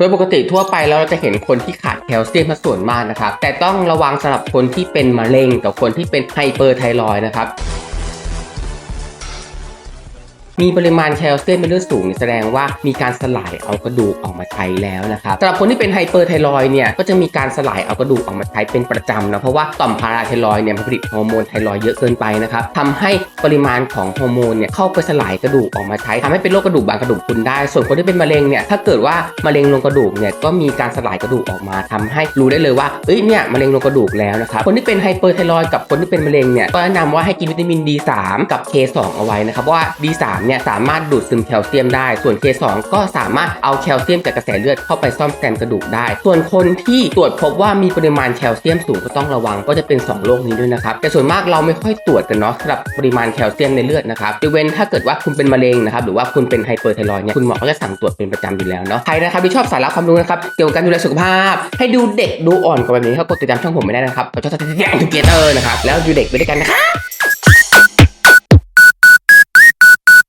โดยปกติทั่วไปแล้วเราจะเห็นคนที่ขาดแคลเซียมซะส่วนมากนะครับ แต่ต้องระวังสำหรับคนที่เป็นมะเร็งกับคนที่เป็นไฮเปอร์ไทรอยนะครับ มีปริมาณแคลเซียมในเลือดสูงแสดงว่ามีการสลายเอากระดูกออกมาใช้แล้วนะครับสำหรับคนที่เป็นไฮเปอร์ไทรอยเนี่ยก็จะมีการสลายเอากระดูกออกมาใช้เป็นประจำนะเพราะว่าต่อมพาราไทรอยเนี่ยผลิตฮอร์โมนไทรอยเยอะเกินไปนะครับทำให้ปริมาณของฮอร์โมนเนี่ยเข้าไปสลายกระดูกออกมาใช้ทำให้เป็นโรคกระดูกบางกระดูกพรุนได้ ส่วนคนที่เป็นมะเร็งเนี่ยถ้าเกิดว่ามะเร็งลงกระดูกเนี่ยก็มีการสลายกระดูกออกมาทำให้รู้ได้เลยว่าเอ้ยเนี่ยมะเร็งลงกระดูกแล้วนะครับคนที่เป็นไฮเปอร์ไทรอยกับคนที่เป็นมะเร็งเนี่ยก็แนะนำว่าให้กินวิตามิน D3 กับ K2 เอาไว้นะครับว่า D3 เนี่ยสามารถดูดซึมแคลเซียมได้ ส่วน K2 ก็สามารถเอาแคลเซียมจากกระแสเลือดเข้าไปซ่อมแซมกระดูกได้ ส่วนคนที่ตรวจพบว่ามีปริมาณแคลเซียมสูงก็ต้องระวังก็จะเป็นสองโรคนี้ด้วยนะครับ แต่ส่วนมากเราไม่ค่อยตรวจกันเนาะสำหรับปริมาณแคลเซียมในเลือดนะครับยกเว้นถ้าเกิดว่าคุณเป็นมะเร็งนะครับหรือว่าคุณเป็นไฮเปอร์ไทรอยเนี่ยคุณหมอก็จะสั่งตรวจเป็นประจำอยู่แล้วเนาะใครนะครับที่ชอบสาระความรู้นะครับเกี่ยวกับการดูแลสุขภาพ ให้ดูเด็กดูอ่อนกว่าแบบนี้ก็กดติดตามช่องผมไม่ได้นะครับก็จะติดตามทูเกเตอร์นะครับแล้วดูเด็กไปด้วยกันนะครับ